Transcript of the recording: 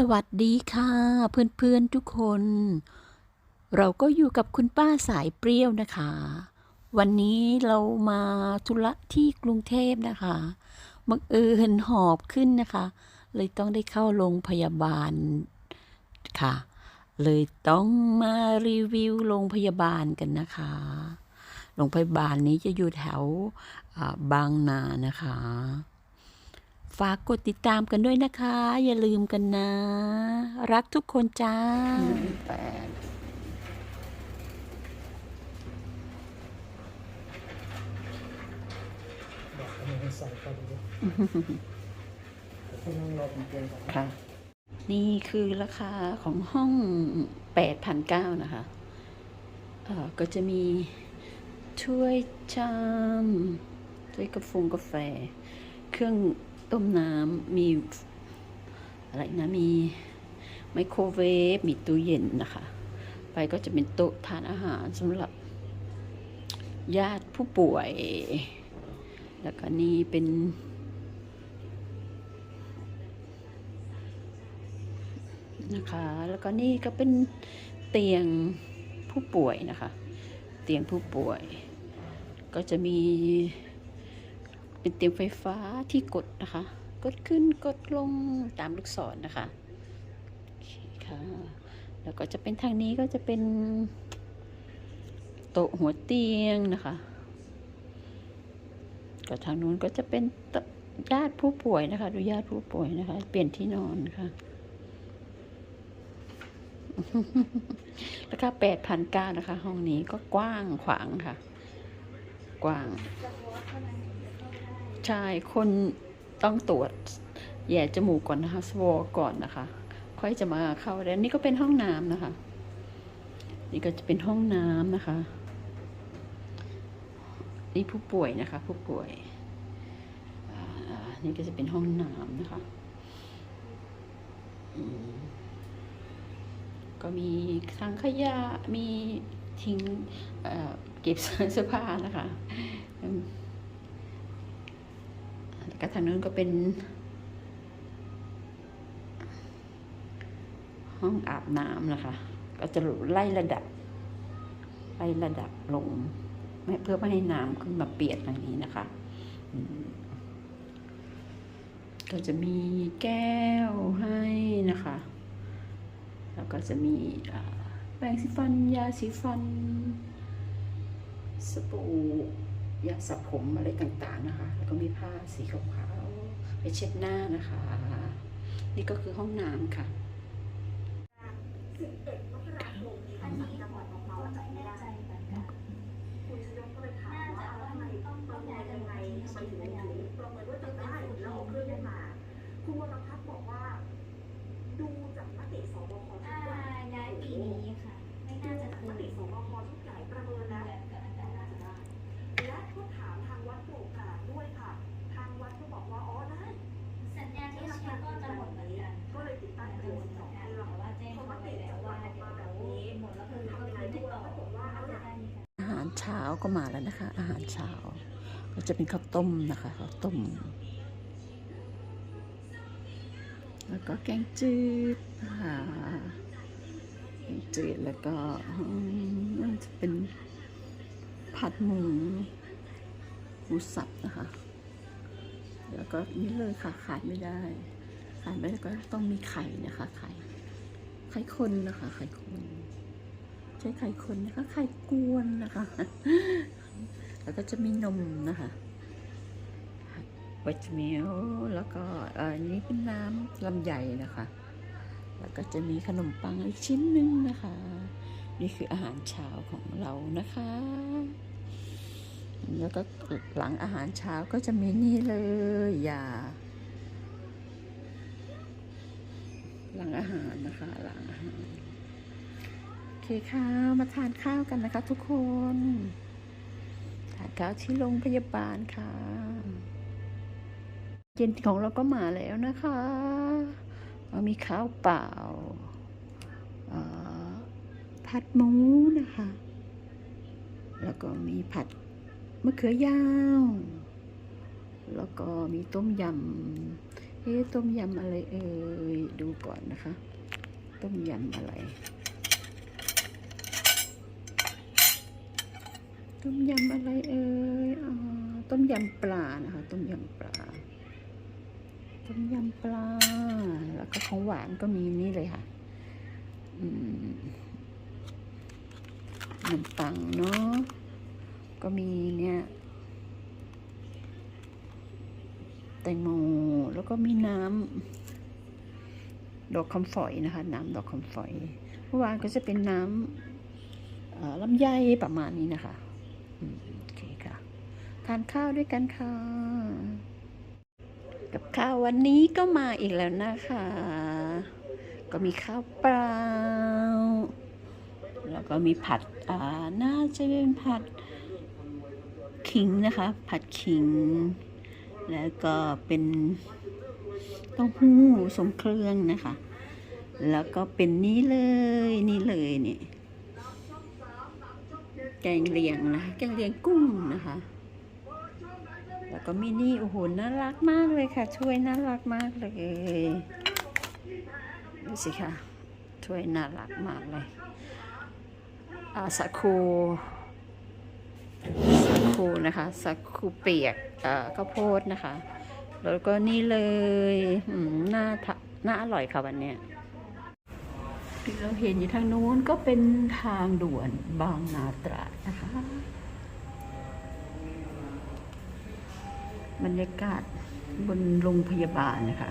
สวัสดีค่ะ เพื่อนๆทุกคน เราก็อยู่กับคุณป้าสายเปรี้ยวนะคะ วันนี้เรามาธุระที่กรุงเทพนะคะบังเอิญหอบขึ้นนะคะ เลยต้องได้เข้าโรงพยาบาลค่ะ เลยต้องมารีวิวโรงพยาบาลกันนะคะโรงพยาบาลนี้จะอยู่แถวบางนานะคะ ฝากกดติดตามกันด้วยนะคะ อย่าลืมกันนะ รักทุกคนจ้าแปดบอกอันนี้ใส่พอดีให้นั่งรอผมเตียงก่อนนะค่ะ นี่คือราคาของห้องแปดพันเก้านะคะ เอ่อ ก็จะมีถ้วยชามถ้วยกาแฟกาแฟ เครื่อง ต้มน้ำมีอะไรนะมีไมโครเวฟมีตู้เย็นนะคะ ไปก็จะเป็นโต๊ะทานอาหารสำหรับญาติผู้ป่วย แล้วก็นี่เป็นนะคะ แล้วก็นี่ก็เป็นเตียงผู้ป่วยนะคะ เตียงผู้ป่วย ก็จะมี เป็นเตียงไฟฟ้าที่กดนะคะ กดขึ้นกดลงตามลูกศรนะคะโอเคค่ะแล้วก็จะเป็นทางนี้ก็จะเป็นโต๊ะหัวเตียงนะคะก็ทางนู้นก็จะเป็นญาติผู้ป่วยนะคะดูญาติผู้ป่วยนะคะ เปลี่ยนที่นอนค่ะราคาแปดพันเก้านะคะ ห้องนี้ก็กว้างขวางค่ะ กว้าง ใช่ คนต้องตรวจแย่จมูกก่อนนะคะสวอก่อนนะคะ ค่อยจะมาเข้าแล้วนี่ก็เป็นห้องน้ำนะคะ นี่ก็จะเป็นห้องน้ำนะคะ นี่ผู้ป่วยนะคะ ผู้ป่วยนี่ก็จะเป็นห้องน้ำนะคะก็มีถังขยะมีทิ้งเก็บเสื้อผ้านะคะ็ทางนู้นก็เป็น ห้องอาบน้ำนะคะ ก็จะไล่ระดับ ไล่ระดับลงเพื่อไม่ให้น้ำขึ้นมาเปียกอย่างนี้นะคะก็จะมีแก้วให้นะคะ แล้วก็จะมีแปรงสีฟัน ยาสีฟัน สบู่ ยาสระผมอะไรต่างๆนะคะ แล้วก็มีผ้าสีขาวๆไปเช็ดหน้านะคะ นี่ก็คือห้องน้ำค่ะคุณวรพัฒน์บอกว่า ดูจากมติสบคชุดใหญ่ย้ายปีนี้ค่ะ ไม่น่าจะมติสบคชุดใหญ่ประเมินแล้ว กรกฎาคม และ ก็ถามทางวัดโป่งกาดด้วยค่ะ ทางวัดก็บอกว่าอ๋อได้ สัญญาณที่เชียร์ก็จะหมดเหมือนกันก็เลยติดตั้งจะเรืหมอดสเหมือองนกันเครื่องแต่ว่าแจ้งเขาไปแล้วว่าเดี๋ยวหมดแล้วคือก็คือไม่ต่อว่าจะได้มีการอาหารเช้าก็มาแล้วนะคะ อาหารเช้า ก็จะเป็นข้าวต้มนะคะข้าวต้ม แล้วก็แกงจืดค่ะแกงจืดแล้วก็อืมน่าจะเป็นผัดหมู หมูสับนะคะ แล้วก็นี่เลยค่ะขาดไม่ได้ ขาดไม่ได้ก็ต้องมีไข่นะคะไข่ไข่คนนะคะไข่คนใช้ไข่คนนะคะไข่กวนนะคะ แล้วก็จะมีนมนะคะวิตามิลแล้วก็เอ่ออันนี้เป็นน้ำลำไยนะคะ แล้วก็จะมีขนมปังอีกชิ้นหนึ่งนะคะ นี่คืออาหารเช้าของเรานะคะ แล้วก็หลังอาหารเช้าก็จะมีนี่เลยยาหลังอาหารนะคะหลังอาหารโอเคค่ะมาทานข้าวกันนะคะ ทุกคนทานข้าวที่โรงพยาบาลค่ะเย็นของเราก็มาแล้วนะคะเรามีข้าวเปล่าผัดหมูนะคะ แล้วก็มีผัด มะเขือยาว แล้วก็มีต้มยำเอ๊ะต้มยำอะไรเอ่ยดูก่อนนะคะ ต้มยำอะไร ต้มยำอะไรเอ่ยอ๋อต้มยำปลานะคะ ต้มยำปลาต้มยำปลา แล้วก็ของหวานก็มีนี่เลยค่ะอืมขนมปังเนาะ ก็มีเนี่ยแตงโมแล้วก็มีน้ำดอกคำฝอยนะคะ น้ำดอกคำฝอยเมื่อวานก็จะเป็นน้ำลำไยประมาณนี้นะคะโอเคค่ะทานข้าวด้วยกันค่ะ กับข้าววันนี้ก็มาอีกแล้วนะคะ ก็มีข้าวเปล่าแล้วก็มีผัดอ่าน่าจะเป็นผัด ขิงนะคะ ผัดขิง แล้วก็เป็นเต้าหู้ทรงเครื่องนะคะ แล้วก็เป็นนี้เลยนี่เลยนี่แกงเลียงนะแกงเลียงกุ้งนะคะ แล้วก็มีนี่โอ้โหน่ารักมากเลยค่ะ ช่วยน่ารักมากเลยดูสิค่ะ ช่วยน่ารักมากเลยอาสาคู คูนะคะสาคูเปียกข้าวโพดนะคะ แล้วก็นี่เลยอืมน่าทะน่าอร่อยค่ะวันเนี้ยที่เราเห็นอยู่ทางนู้นก็เป็นทางด่วนบางนาตราดนะคะ บรรยากาศบนโรงพยาบาลนะคะ